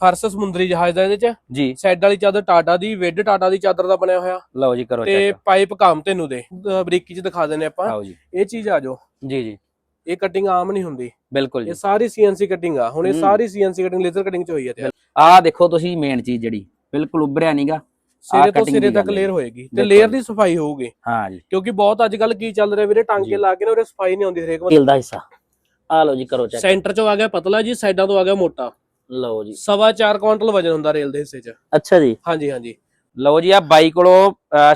ਫਰਸ਼ ਸਮੁੰਦਰੀ ਜਹਾਜ਼ ਦਾ ਇਹਦੇ ਚ। ਜੀ। ਸੈੱਡ ਵਾਲੀ ਚਾਦਰ ਟਾਟਾ ਦੀ ਵਿੱਡ ਟਾਟਾ ਦੀ ਚਾਦਰ ਦਾ ਬਣਿਆ ਹੋਇਆ। ਲਓ ਜੀ ਕਰੋ ਤੇ ਪਾਈਪ ਕੰਮ ਤੈਨੂੰ ਦੇ। ਬਰੀਕੀ ਚ ਦਿਖਾ ਦਿੰਨੇ ਆਪਾਂ। ਆਓ ਜੀ। ਇਹ ਚੀਜ਼ ਆ ਜੋ ਜੀ ਜੀ। ਇਹ ਕਟਿੰਗ ਆਮ ਨਹੀਂ ਹੁੰਦੀ। ਬਿਲਕੁਲ ਜੀ। ਇਹ ਸਾਰੀ ਸੀਐਨਸੀ ਕਟਿੰਗ ਆ। ਹੁਣ ਇਹ। ਸਾਰੀ ਸੀਐਨਸੀ ਕਟਿੰਗ ਲੇਜ਼ਰ ਕਟਿੰਗ ਚ ਹੋਈ ਹੈ ਤੇ ਆਹ ਦੇਖੋ ਤੁਸੀਂ ਮੇਨ ਚੀਜ਼ ਜਿਹੜੀ। ਬਿਲਕੁਲ ਉੱਭਰਿਆ ਨਹੀਂਗਾ ਸਿਰੇ ਤੋਂ ਸਿਰੇ ਤੱਕ। ਲੇਅਰ ਹੋਏਗੀ। ਤੇ। ਲੇਅਰ ਦੀ ਸਫ਼ਾਈ ਹੋਊਗੀ। ਹਾਂ ਜੀ। ਕਿਉਂਕਿ ਬਹੁਤ ਅੱਜ ਕੱਲ ਕੀ ਚੱਲ ਰਿਹਾ ਵੀਰੇ। ਟਾਂਕੇ ਲਾ ਕੇ ਨਾ ਉਹਦੇ ਸਫ਼ਾਈ ਨਹੀਂ ਆਉਂਦੀ ਹਰੇਕ ਵਾਰ ਹਿੱਸਾ। ਆ ਲਓ ਜੀ ਕਰੋ ਚੈੱਕ ਸੈਂਟਰ ਚੋਂ ਆ ਗਿਆ ਪਤਲਾ ਜੀ ਸਾਈਡਾਂ ਤੋਂ ਆ ਗਿਆ ਮੋਟਾ। ਲਓ ਜੀ। ਸਵਾ 4 ਕੁਇੰਟਲ ਵਜਨ ਹੁੰਦਾ ਰੇਲ ਦੇ ਹਿੱਸੇ 'ਚ। ਅੱਛਾ ਜੀ। ਹਾਂਜੀ ਹਾਂਜੀ। ਲਓ ਜੀ ਆ ਬਾਈ ਕੋਲੋਂ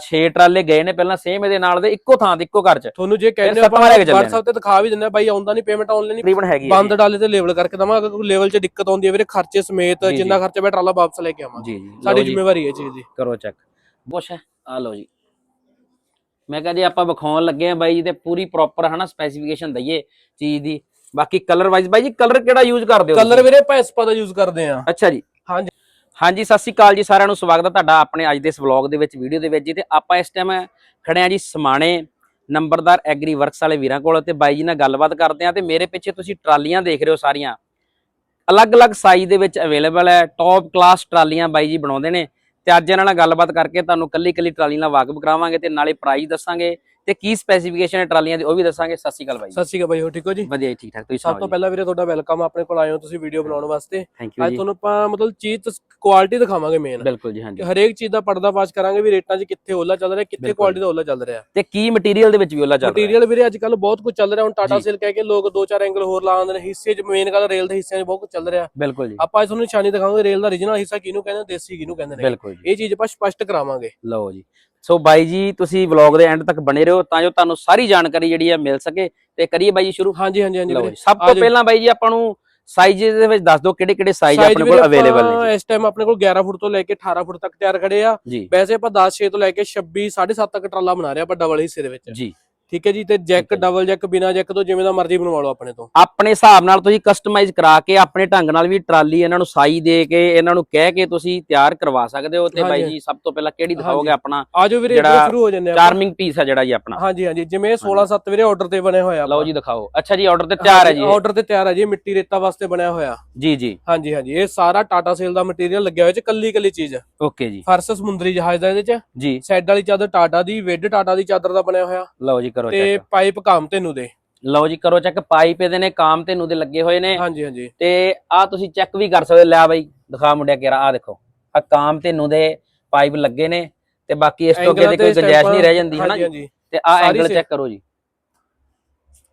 6 ਟਰਾਲੇ ਗਏ ਨੇ ਪਹਿਲਾਂ ਸੇਮ ਇਹਦੇ ਨਾਲ ਦੇ ਇੱਕੋ ਥਾਂ ਤੇ ਇੱਕੋ ਘਰ ਚ। ਤੁਹਾਨੂੰ ਜੇ ਕਹਿੰਦੇ ਆਪਾਂ WhatsApp ਤੇ ਦਿਖਾ ਵੀ ਦਿੰਦੇ ਆ ਬਾਈ ਆਉਂਦਾ ਨਹੀਂ ਪੇਮੈਂਟ ਆਨਲਾਈਨ ਤਕਰੀਬਨ ਹੈਗੀ ਬੰਦ ਡਾਲੇ ਤੇ ਲੈਵਲ ਕਰਕੇ ਦਵਾਂਗਾ ਅਗਰ ਕੋਈ ਲੈਵਲ 'ਚ ਦਿੱਕਤ ਆਉਂਦੀ ਹੈ ਵੀਰੇ ਖਰਚੇ ਸਮੇਤ ਜੀ, ਜਿੰਨਾ ਜੀ। ਖਰਚਾ ਬੈ ਟਰਾਲਾ ਵਾਪਸ ਲੈ ਕੇ ਆਵਾਂਗੇ। ਜੀ ਜੀ। ਸਾਡੀ ਜੀ, ਜ਼ਿੰਮੇਵਾਰੀ ਹੈ ਚੀਜ਼ ਦੀ। ਕਰੋ ਚੈੱਕ ਬੁਸ਼ ਹੈ ਆ ਲਓ ਜੀ। ਮੈਂ ਕਿਹਾ ਜੇ ਆਪਾਂ ਵਿਖਾਉਣ ਲੱਗੇ ਆ ਬਾਈ ਜੀ ਤੇ ਪੂਰੀ ਪ੍ਰੋਪਰ ਹਨਾ ਸਪੈਸੀਫਿਕੇਸ਼ਨ ਦਈਏ ਚੀਜ਼ ਦੀ। ਬਾਕੀ ਕਲਰ ਵਾਈਜ਼ ਬਾਈ ਜੀ ਕਲਰ ਕਿਹੜਾ ਯੂਜ਼ ਕਰਦੇ ਹੋ ਕਲਰ ਵੀਰੇ ਪੈਸਪਾ ਦਾ ਯੂਜ਼ ਕਰਦੇ ਆ ਅੱਛਾ ਜੀ। ਹਾਂਜੀ। ਹਾਂਜੀ ਸਤਿ ਸ਼੍ਰੀ ਅਕਾਲ ਜੀ ਸਾਰਿਆਂ ਨੂੰ ਸਵਾਗਤ ਹੈ ਤੁਹਾਡਾ ਆਪਣੇ ਅੱਜ ਦੇ ਇਸ ਵਲੌਗ ਦੇ ਵਿੱਚ ਵੀਡੀਓ ਦੇ ਵਿੱਚ ਜੀ। ਤੇ ਆਪਾਂ ਇਸ ਟਾਈਮ ਖੜੇ ਆ ਜੀ ਸਮਾਣੇ ਨੰਬਰਦਾਰ ਐਗਰੀ ਵਰਕਸ ਵਾਲੇ ਵੀਰਾਂ ਕੋਲ ਤੇ ਬਾਈ ਜੀ ਨਾਲ ਗੱਲਬਾਤ ਕਰਦੇ ਆ ਤੇ ਮੇਰੇ ਪਿੱਛੇ ਤੁਸੀਂ ਟਰਾਲੀਆਂ ਦੇਖ ਰਹੇ ਹੋ ਸਾਰੀਆਂ। ਅਲੱਗ-ਅਲੱਗ ਸਾਈਜ਼ ਦੇ ਵਿੱਚ ਅਵੇਲੇਬਲ ਹੈ ਟੌਪ ਕਲਾਸ ਟਰਾਲੀਆਂ ਬਾਈ ਜੀ ਬਣਾਉਂਦੇ ਨੇ। ਤੇ ਅੱਜ ਇਹਨਾਂ ਨਾਲ ਗੱਲਬਾਤ ਕਰਕੇ ਤੁਹਾਨੂੰ ਕੱਲੀ-ਕੱਲੀ ਟਰਾਲੀ ਨਾਲ ਵਾਕਫ ਕਰਾਵਾਂਗੇ ਤੇ ਨਾਲੇ ਪ੍ਰਾਈਸ ਦੱਸਾਂਗੇ। ਤੇ ਕੀ ਸਪੈਸੀਫਿਕੇਸ਼ਨ ਹੈ ਟਰਾਲੀਆਂ ਦੀ ਉਹ ਵੀ ਦੱਸਾਂਗੇ। ਸਤਿ ਸ਼੍ਰੀ ਅਕਾਲ ਬਾਈ ਸਤਿ ਸ਼੍ਰੀ ਅਕਾਲ ਬਾਈ ਹੋ ਠੀਕ ਹੋ ਜੀ? ਵਧੀਆ ਠੀਕ ਠਾਕ ਤੁਸੀਂ ਸਭ ਤੋਂ ਪਹਿਲਾਂ ਵੀਰੇ ਤੁਹਾਡਾ ਵੈਲਕਮ ਆਪਣੇ ਕੋਲ ਆਏ ਹੋ ਤੁਸੀਂ ਵੀਡੀਓ ਬਣਾਉਣ ਵਾਸਤੇ। ਥੈਂਕ ਯੂ ਅੱਜ ਤੁਹਾਨੂੰ ਆਪਾਂ ਮਤਲਬ ਚੀਜ਼ ਕੁਆਲਿਟੀ ਦਿਖਾਵਾਂਗੇ ਮੇਨ ਬਿਲਕੁਲ ਜੀ ਹਾਂਜੀ। ਹਰੇਕ ਚੀਜ਼ ਦਾ ਪਰਦਾਫਾਸ਼ ਕਰਾਂਗੇ ਵੀ ਰੇਟਾਂ 'ਚ ਕਿੱਥੇ ਓਲਾ ਚੱਲ ਰਿਹਾ ਕਿੱਥੇ। ਕੁਆਲਿਟੀ ਦਾ ਓਲਾ ਚੱਲ ਰਿਹਾ। ਤੇ ਕੀ ਮਟੀਰੀਅਲ ਦੇ ਵਿੱਚ ਵੀ ਉਹਲਾ ਚੱਲ ਰਿਹਾ? ਮਟੀਰੀਅਲ ਵੀਰੇ ਅੱਜ ਕੱਲ ਬਹੁਤ ਕੁਝ ਚੱਲ ਰਿਹਾ ਹੁਣ ਟਾਟਾ। ਸੇਲ ਕਹਿ ਕੇ ਲੋਕ ਦੋ ਚਾਰ ਐਂਗਲ ਹੋਰ ਲਾ ਆਉਂਦੇ ਨੇ ਹਿੱਸੇ 'ਚ ਮੇਨ ਗੱਲ ਰੇਲ ਦੇ ਹਿੱਸਿਆਂ 'ਚ ਬਹੁਤ ਕੁਝ ਚੱਲ ਰਿਹਾ। ਬਿਲਕੁਲ ਜੀ। ਆਪਾਂ ਅੱਜ ਤੁਹਾਨੂੰ ਨਿਸ਼ਾਨੀ ਦਿਖਾਵਾਂਗੇ ਰੇਲ ਦਾ origignal ਹਿੱਸਾ ਕਿਹਨੂੰ ਕਹਿੰਦੇ ਦੇਸੀ ਕਿਹਨੂੰ ਕਹਿੰਦੇ ਨੇ। ਬਿਲਕੁਲ ਜੀ। ਇਹ ਚੀਜ਼ ਆਪਾਂ ਸਪਸ਼ਟ ਕਰਾਵਾਂਗੇ। ਲਓ ਜੀ। ਸੋ ਬਾਈ ਜੀ ਤੁਸੀਂ ਵਲੌਗ ਦੇ ਐਂਡ ਤੱਕ ਬਣੇ ਰਹੋ ਤਾਂ ਜੋ ਤੁਹਾਨੂੰ ਸਾਰੀ ਜਾਣਕਾਰੀ ਜਿਹੜੀ ਹੈ ਮਿਲ ਸਕੇ ਤੇ ਕਰੀਏ ਬਾਈ ਜੀ ਸ਼ੁਰੂ। ਹਾਂਜੀ ਹਾਂਜੀ ਹਾਂਜੀ ਵੀਰੇ। ਸਭ ਆ ਤੋਂ। ਪਹਿਲਾਂ ਬਾਈ ਜੀ ਆਪਾਂ ਨੂੰ ਸਾਈਜ਼ ਦੇ ਵਿੱਚ ਦੱਸ ਦਿਓ ਕਿਹੜੇ ਕਿਹੜੇ ਸਾਈਜ਼ ਆਪਣੇ ਕੋਲ ਅਵੇਲੇਬਲ ਨੇ ਇਸ ਟਾਈਮ ਆਪਣੇ ਕੋਲ 11 ਫੁੱਟ ਤੋਂ ਲੈ ਕੇ 18 ਫੁੱਟ ਤੱਕ ਤਿਆਰ ਖੜੇ ਆ। ਵੈਸੇ ਆਪਾਂ 10 6 ਤੋਂ ਲੈ ਕੇ 26 7.5 ਤੱਕ ਟਰਾਲਾ ਬਣਾ ਰਹੇ ਆਪਾਂ ਡਬਲ ਹਿੱਸੇ ਦੇ ਵਿੱਚ। ਜੀ। ਠੀਕ ਹੈ ਜੀ ਤੇ ਜੈਕ। ਡਬਲ ਜੈਕ ਬਿਨਾ ਜੈਕ ਤੋਂ ਜਿਵੇਂ ਦਾ ਮਰਜ਼ੀ ਬਣਵਾ ਲਓ ਆਪਣੇ ਤੋਂ। ਆਪਣੇ ਹਿਸਾਬ ਨਾਲ ਤੁਸੀਂ ਕਸਟਮਾਈਜ਼ ਕਰਾ ਕੇ ਆਪਣੇ ਢੰਗ ਨਾਲ ਵੀ ਟਰਾਲੀ ਇਹਨਾਂ ਨੂੰ ਸਾਈ ਦੇ ਕੇ ਇਹਨਾਂ ਨੂੰ ਕਹਿ ਕੇ ਤੁਸੀਂ ਤਿਆਰ ਕਰਵਾ ਸਕਦੇ ਹੋ। ਤੇ ਬਾਈ। ਜੀ ਸਭ ਤੋਂ ਪਹਿਲਾਂ ਕਿਹੜੀ ਦਿਖਾਓਗੇ। ਆਪਣਾ? ਆਜੋ ਵੀਰੇ ਜਿਹੜਾ ਇੱਧਰੋਂ ਸ਼ੁਰੂ ਹੋ ਜੰਨੇ ਆਪਾਂ। ਚਾਰਮਿੰਗ ਪੀਸ ਹੈ ਜਿਹੜਾ ਜੀ ਆਪਣਾ। ਹਾਂਜੀ ਹਾਂਜੀ ਜਿਵੇਂ 16 7 ਵੀਰੇ ਆਰਡਰ ਤੇ ਬਣਿਆ ਹੋਇਆ ਲਓ ਜੀ ਦਿਖਾਓ। ਅੱਛਾ ਜੀ ਆਰਡਰ ਤੇ ਤਿਆਰ ਹੈ ਜੀ ਇਹ। ਆਰਡਰ ਤੇ ਤਿਆਰ ਹੈ ਜੀ ਮਿੱਟੀ ਰੇਤਾ ਵਾਸਤੇ ਬਣਿਆ ਹੋਇਆ। ਜੀ ਜੀ। ਹਾਂਜੀ ਹਾਂਜੀ ਇਹ ਸਾਰਾ ਟਾਟਾ ਸੇਲ ਦਾ ਮਟੀਰੀਅਲ ਲੱਗਿਆ ਹੋਇਆ ਚ ਕੱਲੀ ਕੱਲੀ ਚੀਜ਼। ਓਕੇ ਜੀ। ਫਰਸ਼ ਸਮੁੰਦਰੀ ਜਹਾਜ਼ ਦਾ ਇਹਦੇ ਚ। ਜੀ। ਸੈੱਡ ਵਾਲੀ ਚਾਦਰ ਟਾਟਾ ਦੀ ਵਿੱਡ ਟਾਟਾ ਦੀ ਚਾਦਰ ਦਾ ਬਣਿਆ ਹੋਇਆ। ਲਓ ਜੀ ਕਰੋ ਤੇ ਚੈੱਕ ਪਾਈਪ ਕੰਮ ਤੈਨੂੰ ਦੇ। ਲਓ ਜੀ ਕਰੋ ਚੈੱਕ ਪਾਈਪ ਇਹਦੇ ਨੇ ਕਾਮ ਤੇ ਨੂੰ ਦੇ ਲੱਗੇ ਹੋਏ ਨੇ। ਹਾਂਜੀ ਹਾਂਜੀ। ਤੇ ਆ ਤੁਸੀਂ ਚੈੱਕ ਵੀ ਕਰ ਸਕਦੇ ਹੋ। ਲੈ ਬਾਈ ਦਿਖਾ ਮੁੰਡਿਆ ਕਿਰਾ ਆ ਦੇਖੋ। ਆ ਕਾਮ ਤੇ ਨੂੰ ਦੇ ਪਾਈਪ ਲੱਗੇ ਨੇ। ਤੇ ਬਾਕੀ ਇਸ ਤੋਂ ਅੱਗੇ ਦੀ ਕੋਈ ਗੁੰਜਾਇਸ਼ ਨਹੀਂ ਰਹਿ ਜਾਂਦੀ ਹੈ ਨਾ ਤੇ ਆ ਐਂਗਲ ਚੈੱਕ ਕਰੋ ਜੀ।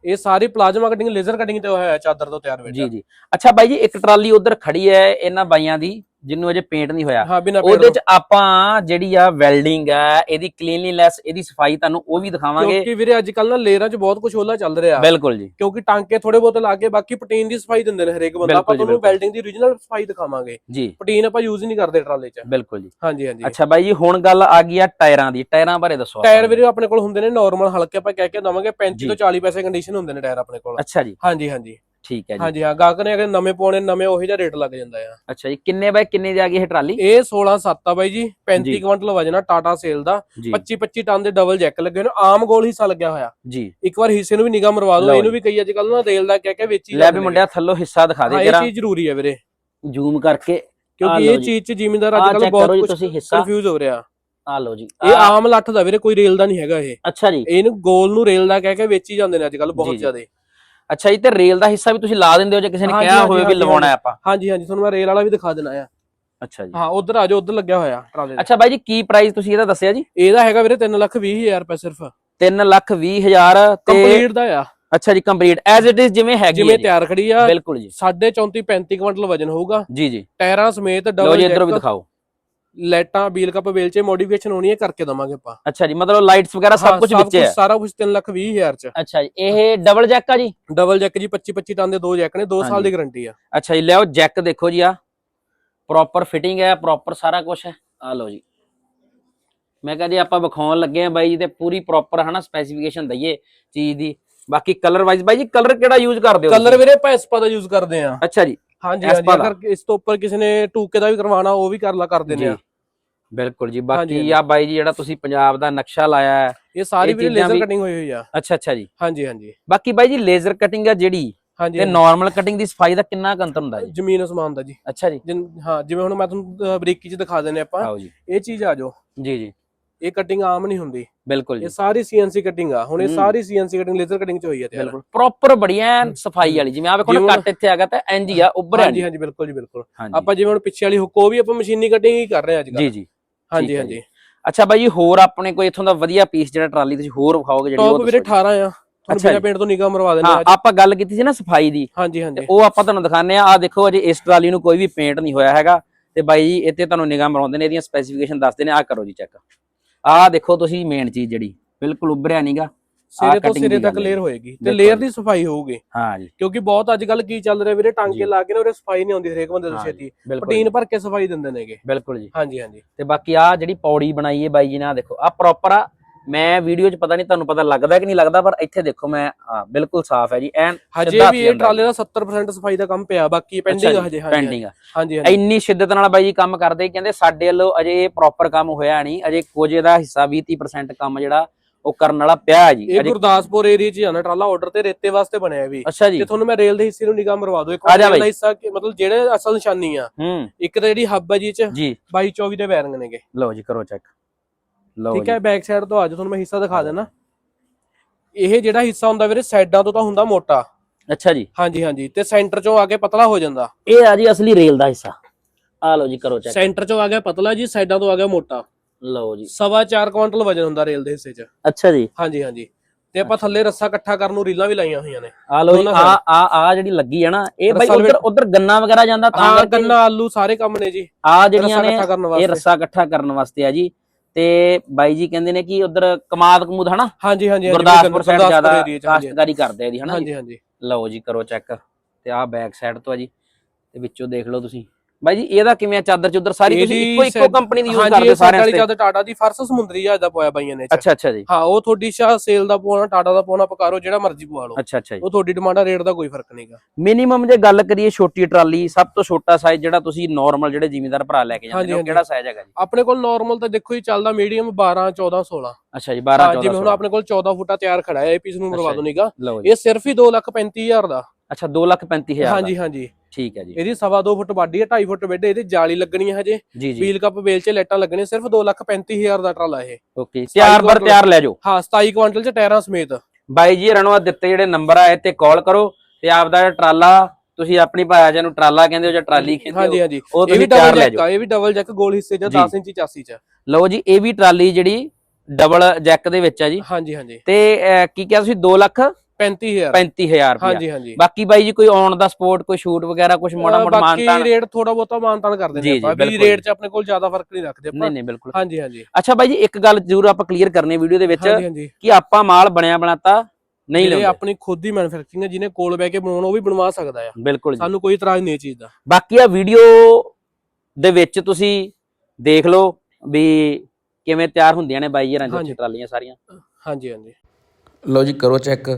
ਇਹ ਸਾਰੀ ਪਲਾਜ਼ਮਾ ਕਟਿੰਗ ਲੇਜ਼ਰ ਕਟਿੰਗ ਤੇ ਹੋਇਆ ਹੈ ਚਾਦਰ ਤੋਂ ਤਿਆਰ ਵਿੱਚ ਜੀ ਜੀ। ਅੱਛਾ ਬਾਈ ਜੀ ਇੱਕ ਟਰਾਲੀ ਉਧਰ ਖੜੀ ਹੈ ਇਹਨਾਂ ਬਾਈਆਂ ਦੀ। ਜਿਹਨੂੰ ਅਜੇ ਪੇਂਟ ਨਹੀਂ ਹੋਇਆ। ਹਾਂ ਬਿਨਾ ਉਹਦੇ ਚ ਆਪਾਂ ਜਿਹੜੀ ਆ ਵੈਲਡਿੰਗ ਹੈ ਇਹਦੀ ਕਲੀਨਲੀਨੈਸ ਇਹਦੀ ਸਫ਼ਾਈ ਤੁਹਾਨੂੰ ਉਹ ਵੀ ਦਿਖਾਵਾਂਗੇ। ਕਿਉਂਕਿ ਵੀਰੇ ਅੱਜ ਕੱਲ ਨਾ ਲੇਅਰਾਂ 'ਚ ਬਹੁਤ ਕੁਝ ਹੋਲਾ ਚੱਲ ਰਿਹਾ। ਬਿਲਕੁਲ ਜੀ। ਕਿਉਂਕਿ ਟਾਂਕੇ ਥੋੜੇ ਬਹੁਤ ਲਾ ਕੇ ਬਾਕੀ ਪਟੀਨ ਦੀ ਸਫ਼ਾਈ ਦਿੰਦੇ ਨੇ ਹਰੇਕ ਬੰਦਾ। ਆਪਾਂ ਤੁਹਾਨੂੰ। ਵੈਲਡਿੰਗ ਦੀ origignal ਸਫ਼ਾਈ ਦਿਖਾਵਾਂਗੇ। ਜੀ। ਪਟੀਨ ਆਪਾਂ ਯੂਜ਼ ਨਹੀਂ ਕਰਦੇ ਟਰਾਲੇ 'ਚ। ਬਿਲਕੁਲ ਜੀ। ਹਾਂਜੀ ਹਾਂਜੀ। ਅੱਛਾ ਬਾਈ ਜੀ ਹੁਣ ਗੱਲ ਆ ਗਈ ਆ ਟਾਇਰਾਂ ਦੀ। ਟਾਇਰਾਂ ਬਾਰੇ ਦੱਸੋ ਟਾਇਰ ਵੀਰੇ ਆਪਣੇ ਕੋਲ ਹੁੰਦੇ ਨੇ ਨਾਰਮਲ ਹਲਕੇ ਆਪਾਂ ਕਹਿ ਕੇ ਦਵਾਂਗੇ। 35 ਜੀ। ਤੋਂ 40 ਪੈਸੇ ਕੰਡੀਸ਼ਨ ਹੁੰਦੇ ਨੇ ਟਾਇਰ ਆਪਣੇ ਕੋਲ। ਅੱਛਾ ਜੀ। ਹਾਂਜੀ ਹਾਂਜੀ। ਠੀਕ ਹੈ ਜੀ। ਹਾਂਜੀ ਹਾਂ ਗਾਹਕ ਨੇ ਅਗਰ ਨਵੇਂ ਪਾਉਣੇ ਨਵੇਂ ਉਹੀ ਜਿਹਾ ਰੇਟ ਲੱਗ ਜਾਂਦਾ ਆ। ਅੱਛਾ ਜੀ ਕਿੰਨੇ ਬਾਈ ਕਿੰਨੇ ਦੀ ਆ ਗਈ ਇਹ ਟਰਾਲੀ? ਇਹ 16 7 ਆ ਬਾਈ ਜੀ 35 ਜੀ। ਕੁਇੰਟਲ ਵਜਨ ਆ ਟਾਟਾ ਸੇਲ ਦਾ। ਜੀ। 25 25 ਟਨ ਦੇ ਡਬਲ ਜੈਕ ਲੱਗੇ ਨੇ ਆਮ ਗੋਲ ਹਿੱਸਾ ਲੱਗਿਆ ਹੋਇਆ। ਜੀ। ਇੱਕ ਵਾਰ ਹਿੱਸੇ ਨੂੰ ਵੀ ਨਿਗਾਹ ਮਰਵਾ ਲਓ ਇਹਨੂੰ ਵੀ ਕਈ ਅੱਜ ਕੱਲ ਨਾ ਰੇਲ ਦਾ ਕਹਿ ਕੇ ਵੇਚੀ ਲੈ ਵੀ ਮੁੰਡਿਆ ਥੱਲੋਂ ਹਿੱਸਾ ਦਿਖਾ ਹਾਂ, ਦੇ ਇਹ ਜਰਾ ਚੀਜ਼ ਜ਼ਰੂਰੀ ਹੈ ਵੀਰੇ। ਜ਼ੂਮ ਕਰਕੇ ਕਿਉਂਕਿ ਲਓ ਇਹ ਜੀ। ਚੀਜ਼ ਚ ਜ਼ਿਮੀਂਦਾਰ ਅੱਜ ਕੱਲ ਚੈੱਕ ਕਰੋ ਬਹੁਤ ਜੀ ਕੁਝ ਤੁਸੀਂ ਹਿੱਸਾ। ਕਨਫਿਊਜ਼ ਹੋ ਰਿਹਾ। ਆ ਲਓ ਜੀ ਇਹ ਆਹ- ਆਮ ਲੱਠ ਦਾ ਵੀਰੇ ਕੋਈ ਰੇਲ ਦਾ ਨਹੀਂ ਹੈਗਾ ਇਹ। ਅੱਛਾ ਜੀ। ਇਹਨੂੰ ਗੋਲ ਨੂੰ ਰੇਲ ਦਾ ਕਹਿ ਕੇ ਵੇਚੀ ਜਾਂਦੇ ਨੇ ਅੱਜ ਕੱਲ ਜੀ, ਬਹੁਤ ਜੀ। ਜ਼ਿਆਦਾ। ਅੱਛਾ ਜੀ ਤੇ ਰੇਲ ਦਾ ਹਿੱਸਾ ਵੀ ਤੁਸੀਂ ਲਾ ਦਿੰਦੇ ਹੋ ਜੇ ਕਿਸੇ ਨੇ ਹਾਂਜੀ, ਕਿਹਾ ਹਾਂਜੀ, ਹੋਵੇ ਵੀ ਹਾਂਜੀ, ਲਵਾਉਣਾ ਹੈ ਆਪਾਂ? ਹਾਂਜੀ ਹਾਂਜੀ ਤੁਹਾਨੂੰ ਮੈਂ ਰੇਲ ਵਾਲਾ ਵੀ ਦਿਖਾ ਦੇਣਾ ਆ। ਅੱਛਾ ਜੀ। ਹਾਂ ਉਧਰ ਆ ਜਾਓ ਉਧਰ ਲੱਗਿਆ ਹੋਇਆ ਟਰਾਲੇ ਦਾ। ਅੱਛਾ ਬਾਈ ਜੀ ਕੀ ਪ੍ਰਾਈਸ ਤੁਸੀਂ ਇਹਦਾ ਦੱਸਿਆ ਜੀ? ਇਹਦਾ ਹੈਗਾ ਵੀਰੇ 3 ਲੱਖ 20 ਹਜ਼ਾਰ ਰੁਪਏ ਸਿਰਫ। 3 ਲੱਖ 20 ਹਜ਼ਾਰ ਤੇ ਕੰਪਲੀਟ ਦਾ ਆ। ਅੱਛਾ ਜੀ ਕੰਪਲੀਟ ਐਜ਼ ਇਟ ਇਜ਼ ਜਿਵੇਂ ਹੈਗੀ ਜਿਵੇਂ ਹੈ ਜੀ। ਤਿਆਰ ਖੜੀ ਆ ਬਿਲਕੁਲ ਜੀ। 34 35 ਕੁਇੰਟਲ ਵਜਨ ਹੋਊਗਾ। ਜੀ ਜੀ। ਟਾਇਰਾਂ ਸਮੇਤ ਲਓ ਡਬਲ ਜੀ ਇਧਰੋਂ ਵੀ ਦਿਖਾਓ। ਲਾਈਟਾਂ ਵੀਲ ਕੱਪ ਵੇਲ ਚ ਮੋਡੀਫਿਕੇਸ਼ਨ ਹੋਣੀ ਹੈ ਕਰਕੇ ਦਵਾਂਗੇ ਆਪਾਂ। ਅੱਛਾ ਜੀ ਮਤਲਬ ਲਾਈਟਸ ਵਗੈਰਾ ਸਭ ਕੁਝ ਵਿੱਚ ਹੈ? ਸਾਰਾ ਕੁਝ 3 ਲੱਖ 20 ਹਜ਼ਾਰ ਚ। ਅੱਛਾ ਜੀ ਇਹ ਡਬਲ ਜੈਕ ਆ ਜੀ? ਡਬਲ ਜੈਕ ਜੀ 25 25 ਟਨ ਦੇ ਦੋ ਜੈਕ ਨੇ 2 ਸਾਲ। ਦੀ ਗਾਰੰਟੀ ਆ। ਅੱਛਾ ਜੀ ਲਿਆਓ ਜੈਕ ਦੇਖੋ ਜੀ ਆ। ਪ੍ਰੋਪਰ ਫਿਟਿੰਗ ਹੈ ਪ੍ਰੋਪਰ ਸਾਰਾ ਕੁਝ ਹੈ। ਆ ਲਓ ਜੀ। ਮੈਂ ਕਹਿੰਦੀ ਆਪਾਂ ਵਿਖਾਉਣ ਲੱਗੇ ਆ ਬਾਈ ਜੀ ਤੇ ਪੂਰੀ ਪ੍ਰੋਪਰ ਹਨਾ ਸਪੈਸੀਫਿਕੇਸ਼ਨ ਦਈਏ ਚੀਜ਼ ਦੀ। ਬਾਕੀ ਕਲਰ ਵਾਈਜ਼ ਬਾਈ ਜੀ ਕਲਰ ਕਿਹੜਾ ਯੂਜ਼ ਕਰਦੇ ਹੋ ਕਲਰ ਵੀਰੇ ਪੈਸਪਾ ਦਾ ਯੂਜ਼ ਕਰਦੇ ਆ ਅੱਛਾ ਜੀ। ਹਾਂਜੀ ਹਾਂਜੀ। ਅਗਰ ਇਸ ਤੋਂ ਉੱਪਰ ਕਿਸੇ ਨੇ ਟੂਕੇ ਦਾ ਵੀ ਕਰਵਾਉਣਾ ਉਹ ਵੀ ਕਰ ਲਾ ਕਰ ਦਿੰਦੇ ਆ। ਬਿਲਕੁਲ ਜੀ। ਬਾਕੀ। ਆ ਬਾਈ ਜੀ ਜਿਹੜਾ ਤੁਸੀਂ ਪੰਜਾਬ ਦਾ ਨਕਸ਼ਾ ਲਾਇਆ ਹੈ ਇਹ ਸਾਰੀ ਚੀਜ਼ਾਂ ਲੇਜ਼ਰ ਵੀ- ਕਟਿੰਗ ਹੋਈ ਹੋਈ ਆ। ਅੱਛਾ ਅੱਛਾ ਜੀ। ਹਾਂਜੀ ਹਾਂਜੀ। ਬਾਕੀ ਬਾਈ ਜੀ ਲੇਜ਼ਰ ਕਟਿੰਗ ਆ ਜਿਹੜੀ ਤੇ ਨਾਰਮਲ ਕਟਿੰਗ ਦੀ ਸਫ਼ਾਈ ਦਾ ਕਿੰਨਾ ਕੁ ਅੰਤਰ ਹੁੰਦਾ ਜੀ? ਜ਼ਮੀਨ ਅਸਮਾਨ ਦਾ ਜੀ। ਅੱਛਾ ਜੀ। ਹਾਂ ਜਿਵੇਂ ਹੁਣ ਮੈਂ ਤੁਹਾਨੂੰ ਬਰੀਕੀ ਚ ਦਿਖਾ ਦਿੰਨੇ ਆਪਾਂ। ਇਹ ਚੀਜ਼ ਆ ਜੋ ਜੀ ਜੀ। ਇਹ ਕਟਿੰਗ ਆਮ ਨਹੀਂ ਹੁੰਦੀ। ਬਿਲਕੁਲ ਜੀ। ਇਹ ਸਾਰੀ ਸੀਐਨਸੀ ਕਟਿੰਗ ਆ। ਹੁਣ ਇਹ। ਸਾਰੀ ਸੀਐਨਸੀ ਕਟਿੰਗ ਲੇਜ਼ਰ ਕਟਿੰਗ ਚ ਹੋਈ ਹੈ ਤਿਆਰ। ਬਿਲਕੁਲ। ਪ੍ਰੋਪਰ ਬੜੀ ਐਨ ਸਫ਼ਾਈ ਵਾਲੀ ਜਿਵੇਂ ਆ ਵੇਖੋ ਨਾ ਕੱਟ ਇੱਥੇ ਹੈਗਾ ਤਾਂ ਇੰਜ ਹੀ ਆ ਹਾਂਜੀ ਹਾਂਜੀ ਬਿਲਕੁਲ ਜੀ ਬਿਲਕੁਲ। ਆਪਾਂ ਜਿਵੇਂ ਹੁਣ ਪਿੱਛੇ ਵਾਲੀ ਹੁੱਕ ਉਹ ਵੀ ਆਪਾਂ ਮਸ਼ੀਨੀ ਕਟਿੰਗ ਹੀ ਕਰ ਰਹੇ ਹਾਂ ਅੱਜ ਜੀ ਕੱਲ੍ਹ। ਜੀ ਹਾਂਜੀ ਹਾਂਜੀ। ਅੱਛਾ ਬਾਈ ਜੀ ਹੋਰ ਆਪਣੇ ਕੋਈ ਇਥੋਂ ਦਾ ਵਧੀਆ ਪੀਸ ਜਿਹੜਾ ਟਰਾਲੀ ਤੁਸੀਂ ਹੋਰ ਵਿਖਾਓਗੇ ਜਿਹੜੀ ਉਹ ਵੀਰੇ ਦੱਸੋ 18 ਆ। ਤੁਹਾਨੂੰ ਬਿਨਾ ਜੀ। ਪੇਂਟ ਤੋਂ ਨਿਗਾਹ ਮਰਵਾ ਦਿੰਦੇ ਹਾਂ ਆਪਾਂ ਗੱਲ ਕੀਤੀ ਸੀ ਨਾ ਸਫ਼ਾਈ ਦੀ। ਹਾਂਜੀ ਹਾਂਜੀ। ਉਹ ਆਪਾਂ ਤੁਹਾਨੂੰ ਦਿਖਾਣੇ ਆ ਆ ਦੇਖੋ ਅਜੇ ਇਸ ਟਰਾਲੀ ਨੂੰ ਕੋਈ ਵੀ ਪੇਂਟ ਨਹੀਂ ਹੋਇਆ ਹੈਗਾ। ਤੇ ਬਾਈ ਜੀ ਇੱਥੇ ਤੁਹਾਨੂੰ ਨਿਗਾਹ ਮਰਾਉਂਦੇ ਨੇ ਇਹਦੀਆਂ ਸਪੈਸੀਫਿਕੇਸ਼ਨ ਦੱਸਦੇ ਨੇ। ਆ ਕਰੋ ਜੀ ਚੈੱਕ ਆ ਦੇਖੋ ਤੁਸੀਂ ਮੇਨ ਚੀਜ਼ ਜਿਹੜੀ ਬਿਲਕੁਲ ਉੱਭਰਿਆ ਨਹੀਂਗਾ ਸਿਰੇ ਤੋਂ ਸਿਰੇ ਤੱਕ। ਲੇਅਰ ਹੋਏਗੀ। ਤੇ। ਲੇਅਰ ਦੀ ਸਫ਼ਾਈ ਹੋਊਗੀ। ਹਾਂ ਜੀ। ਕਿਉਂਕਿ ਬਹੁਤ ਅੱਜ ਕੱਲ ਕੀ ਚੱਲ ਰਿਹਾ ਵੀਰੇ। ਟਾਂਕੇ ਲਾ ਕੇ ਨਾ ਉਹਦੇ ਸਫ਼ਾਈ ਨਹੀਂ ਆਉਂਦੀ ਹਰੇਕ ਬੰਦੇ ਹਾਂ ਛੇਤੀ। ਪਟੀਨ ਭਰ ਕੇ ਸਫ਼ਾਈ ਦਿੰਦੇ ਨੇਗੇ। ਬਿਲਕੁਲ ਜੀ। ਹਾਂਜੀ ਹਾਂਜੀ। ਤੇ ਬਾਕੀ ਆ ਜਿਹੜੀ ਪੌੜੀ ਬਣਾਈ ਹੈ ਬਾਈ ਜੀ ਨੇ ਆਹ ਦੇਖੋ ਆ ਪ੍ਰੋਪਰ ਆ ਮੈਂ ਵੀਡੀਓ 'ਚ ਪਤਾ ਨਹੀਂ ਤੁਹਾਨੂੰ ਪਤਾ ਲੱਗਦਾ ਕਿ ਨਹੀਂ ਲੱਗਦਾ ਪਰ ਇੱਥੇ ਦੇਖੋ ਮੈਂ ਬਿਲਕੁਲ ਸਾਫ਼ ਹੈ ਜੀ। ਐਨ ਹਜੇ ਵੀ ਇਹ ਟਰਾਲੇ ਦਾ 70% ਸਫ਼ਾਈ ਦਾ ਕੰਮ ਪਿਆ ਬਾਕੀ ਪੈਂਡਿੰਗ ਹਜੇ ਹਾਂਜੀ ਪੈਂਡਿੰਗ ਆ। ਹਾਂਜੀ ਇੰਨੀ ਸ਼ਿੱਦਤ ਨਾਲ ਬਾਈ ਜੀ ਕੰਮ ਕਰਦੇ ਕਹਿੰਦੇ ਸਾਡੇ ਵੱਲੋਂ ਅਜੇ ਪ੍ਰੋਪਰ ਕੰਮ ਹੋਇਆ ਨਹੀਂ ਅਜੇ ਕੁਝ ਇਹਦਾ ਹਿੱਸਾ 20-30% ਕੰਮ ਜਿਹੜਾ ਉਹ ਕਰਨ ਵਾਲਾ ਪਿਆ ਹੈ ਜੀ। ਇਹ ਗੁਰਦਾਸਪੁਰ ਏਰੀਆ 'ਚ ਆਣਾ ਟਰਾਲਾ ਆਰਡਰ ਤੇ ਰੇਤੇ ਵਾਸਤੇ ਬਣਿਆ ਵੀ। ਤੇ ਤੁਹਾਨੂੰ ਮੈਂ ਰੇਲ ਦੇ ਹਿੱਸੇ ਨੂੰ ਨਿਗਾਹ ਮਰਵਾ ਦੋ ਇੱਕ ਦਾ। ਹਿੱਸਾ ਕਿ- ਮਤਲਬ ਜਿਹੜੇ ਅਸਲ ਨਿਸ਼ਾਨੀ ਆ ਇੱਕ ਤਾਂ ਜਿਹੜੀ ਹੱਬ ਹੈ ਜੀ ਚ ਜੀ। 22 24 ਦੇ ਬੈਰਿੰਗ ਨੇਗੇ। ਲਓ ਜੀ ਕਰੋ ਚੈੱਕ ਲਓ ਠੀਕ ਹੈ ਬੈਕ ਸਾਈਡ ਤੋਂ ਅੱਜ ਤੁਹਾਨੂੰ ਮੈਂ ਹਿੱਸਾ ਦਿਖਾ ਦੇਣਾ ਇਹ ਜਿਹੜਾ ਹਿੱਸਾ ਹੁੰਦਾ ਵੀਰੇ ਸਾਈਡਾਂ ਤੋਂ ਤਾਂ ਹੁੰਦਾ ਮੋਟਾ। ਅੱਛਾ ਜੀ। ਹਾਂਜੀ ਹਾਂਜੀ। ਤੇ ਸੈਂਟਰ ਚੋਂ ਆ ਕੇ ਪਤਲਾ ਹੋ ਜਾਂਦਾ। ਇਹ ਆ ਜੀ ਅਸਲੀ ਰੇਲ ਦਾ ਹਿੱਸਾ। ਆ ਲਓ ਜੀ ਕਰੋ ਚੈੱਕ ਸੈਂਟਰ ਚੋਂ ਆ ਗਿਆ ਪਤਲਾ ਜੀ ਸਾਈਡਾਂ ਤੋਂ ਆ ਗਿਆ ਮੋਟਾ। ਲਓ ਜੀ। ਸਵਾ 4 ਕੁਇੰਟਲ ਵਜਨ ਹੁੰਦਾ ਰੇਲ ਦੇ ਹਿੱਸੇ 'ਚ। ਅੱਛਾ ਜੀ। ਹਾਂਜੀ ਹਾਂਜੀ। ਤੇ ਆਪਾਂ ਥੱਲੇ ਰੱਸਾ ਇਕੱਠਾ ਕਰਨ ਨੂੰ ਰੀਲਾਂ ਵੀ ਲਾਈਆਂ ਹੋਈਆਂ ਨੇ। ਆ ਲਓ ਜੀ ਦੋਨਾਂ ਆ ਆ ਆ ਜਿਹੜੀ ਲੱਗੀ ਹੈ ਨਾ ਇਹ ਬਾਈ ਉਧਰ ਉਧਰ ਗੰਨਾ ਵਗੈਰਾ ਜਾਂਦਾ ਤਾਂ ਗੰਨਾ ਆਲੂ ਸਾਰੇ ਕੰਮ ਨੇ ਜੀ। ਆ ਜਿਹੜੀਆਂ ਨੇ ਇਹ ਰੱਸਾ ਇਕੱਠਾ ਕਰਨ ਵਾਸਤੇ ਆ ਜੀ। ਤੇ ਬਾਈ ਜੀ ਕਹਿੰਦੇ ਨੇ ਕਿ ਉਧਰ ਕਮਾਦ ਕਮੂਦ ਹਨਾ? ਹਾਂਜੀ ਹਾਂਜੀ ਗੁਰਦਾਸਪੁਰ ਸਾਈਡ ਜ਼ਿਆਦਾ ਕਾਸ਼ਤਕਾਰੀ ਕਰਦੇ ਆ ਜੀ ਹਨਾ ਹਾਂਜੀ ਹਾਂਜੀ। ਲਓ ਜੀ ਕਰੋ ਚੈੱਕ ਤੇ ਆਹ ਬੈਕ ਸਾਈਡ ਤੋਂ ਆ ਜੀ ਤੇ ਵਿੱਚੋਂ ਦੇਖ ਲਓ ਤੁਸੀਂ। ਬਾਈ ਜੀ ਇਹਦਾ ਕਿਵੇਂ ਆ? ਚਾਦਰ ਚੁੱਦਰ ਸਾਰੀ ਤੁਸੀਂ ਇੱਕੋ ਇੱਕੋ ਕੰਪਨੀ ਦੀ ਯੂਜ਼ ਕਰਦੇ ਇਹ ਸਾਰਿਆਂ ਵਾਲੀ ਜਦ ਟਾਟਾ ਦੀ ਫਰਸ ਸਮੁੰਦਰੀ ਜਹਾਜ਼ ਦਾ ਪੋਇਆ ਬਾਈਆਂ ਨੇ। ਅੱਛਾ ਅੱਛਾ ਜੀ। ਹਾਂ ਉਹ ਤੁਹਾਡੀ ਸ਼ਾ ਸੇਲ ਦਾ ਪਵਾਉਣਾ ਟਾਟਾ ਦਾ ਪਵਾਉਣਾ ਪਕਾਰੋ ਜਿਹੜਾ ਮਰਜ਼ੀ ਪਵਾ ਲਓ। ਅੱਛਾ ਅੱਛਾ ਜੀ। ਉਹ ਤੁਹਾਡੀ ਡਿਮਾਂਡ ਆ ਰੇਟ ਦਾ ਕੋਈ ਫ਼ਰਕ ਨਹੀਂਗਾ ਮਿਨੀਮਮ ਜੇ ਗੱਲ ਕਰੀਏ ਛੋਟੀ ਟਰਾਲੀ ਸਭ ਤੋਂ ਛੋਟਾ ਸਾਈਜ਼ ਜਿਹੜਾ ਤੁਸੀਂ ਨਾਰਮਲ ਜਿਹੜੇ ਜ਼ਿਮੀਂਦਾਰ ਭਰਾ ਲੈ ਕੇ ਜਾਂਦੇ ਹਾਂਜੀ। ਕਿਹੜਾ ਸਾਈਜ਼ ਹੈਗਾ ਜੀ? ਆਪਣੇ ਕੋਲ ਨਾਰਮਲ ਤਾਂ ਦੇਖੋ ਜੀ ਚੱਲਦਾ ਮੀਡੀਅਮ 12 14 16 ਅੱਛਾ ਜੀ 12 ਹਾਂ 14 ਜਿਵੇਂ ਹੁਣ ਆਪਣੇ ਕੋਲ 14 ਫੁੱਟਾ ਤਿਆਰ ਖੜਾ ਹੈ ਇਹ ਪੀਸ ਨੂੰ ਮਰਵਾ ਦੋ ਨੀਗਾ। ਇਹ ਸਿਰਫ ਹੀ 235000 ਦਾ। ਅੱਛਾ 235000 ਹਾਂਜੀ ਹਾਂਜੀ। ਠੀਕ ਹੈ ਜੀ। ਇਹਦੀ ਸਵਾ 2 ਫੁੱਟ ਬਾਡੀ ਹੈ 2.5 ਫੁੱਟ ਬੈੱਡ ਇਹਦੀ ਜਾਲੀ ਲੱਗਣੀ ਹੈ ਹਜੇ। ਵੀਲ ਕੱਪ ਵੇਲ 'ਚ ਲਾਈਟਾਂ ਲੱਗਣੀਆਂ ਸਿਰਫ 235000 ਦਾ ਟਰਾਲਾ ਇਹ। ਓਕੇ ਤਿਆਰ ਬਰ ਤਿਆਰ ਲੈ ਜਾਓ। ਹਾਂ 27 ਕੁਇੰਟਲ 'ਚ ਟਾਇਰਾਂ ਸਮੇਤ। ਬਾਈ ਜੀ ਰਣਵਾ ਦਿੱਤੇ ਜਿਹੜੇ ਨੰਬਰ ਆ ਤੇ ਕਾਲ ਕਰੋ ਤੇ ਆਪਦਾ ਟਰਾਲਾ ਤੁਸੀਂ ਆਪਣੀ ਭਾਸ਼ਾ ਨੂੰ ਟਰਾਲਾ ਕਹਿੰਦੇ ਹੋ ਜਾਂ ਟਰਾਲੀ ਕਹਿੰਦੇ ਹਾਂਜੀ ਹੋ ਹਾਂਜੀ ਉਹ ਇਹ ਵੀ ਤੁਸੀਂ ਤਿਆਰ ਲੈ ਜਾਓ। ਇਹ ਵੀ ਡਬਲ ਜੈਕ ਗੋਲ ਹਿੱਸੇ 'ਚ ਜੀ। 10 ਇੰਚੀ ਚਾਸੀ 'ਚ ਲਓ ਜੀ ਇਹ ਵੀ ਟਰਾਲੀ ਜਿਹੜੀ ਡਬਲ ਜੈਕ ਦੇ ਵਿੱਚ ਆ ਜੀ। ਹਾਂਜੀ ਹਾਂਜੀ। ਤੇ ਕੀ ਕਿਹਾ ਤੁਸੀਂ 2 ਲੱਖ? 35000 35000 ਰੁਪਏ ਹਾਂਜੀ ਹਾਂਜੀ। ਬਾਕੀ ਬਾਈ ਜੀ ਕੋਈ ਔਨ ਦਾ ਸਪੋਰਟ ਕੋਈ ਸ਼ੂਟ ਵਗੈਰਾ ਕੁਝ ਮਾੜਾ ਮੋਟਾ ਬਾਕੀ ਮਾਨਤਾਨ ਰੇਟ ਥੋੜਾ ਬਹੁਤਾ ਮਾਨਤਾਨ ਕਰ ਦਿੰਦੇ ਆਪਾਂ ਵੀ। ਰੇਟ 'ਚ ਆਪਣੇ ਕੋਲ ਜ਼ਿਆਦਾ ਫ਼ਰਕ ਨਹੀਂ ਰੱਖਦੇ ਆਪਾਂ। ਨਹੀਂ ਨਹੀਂ ਬਿਲਕੁਲ। ਹਾਂਜੀ ਹਾਂਜੀ। ਅੱਛਾ ਬਾਈ ਜੀ ਇੱਕ ਗੱਲ ਜ਼ਰੂਰ ਆਪਾਂ ਕਲੀਅਰ ਕਰਨੀ ਵੀਡੀਓ ਦੇ ਵਿੱਚ ਕਿ ਆਪਾਂ ਮਾਲ ਬਣਿਆ ਬਣਾਤਾ ਨਹੀਂ ਇਹ ਲਾਉਂਦੇ ਆਪਣੀ ਖੁਦ ਦੀ ਮੈਨੂਫੈਕਚਰਿੰਗ ਹੈ ਜਿਹਨੇ ਕੋਲ ਬਹਿ ਕੇ ਬਣਾਉਣਾ ਉਹ ਵੀ ਬਣਵਾ ਸਕਦਾ ਆ। ਬਿਲਕੁਲ ਸਾਨੂੰ ਕੋਈ ਇਤਰਾਜ਼ ਨਹੀਂ ਇਹ ਚੀਜ਼ ਦਾ। ਬਾਕੀ ਆ ਵੀਡੀਓ ਦੇ ਵਿੱਚ ਤੁਸੀਂ ਦੇਖ ਲਓ ਵੀ ਕਿਵੇਂ ਤਿਆਰ ਹੁੰਦੀਆਂ ਨੇ ਬਾਈ ਜਰਾਂ ਦੀਆਂ। ਟਰਾਲੀਆਂ ਸਾਰੀਆਂ। ਹਾਂਜੀ ਹਾਂਜੀ। ਲਓ ਜੀ ਕਰੋ ਚੈੱਕ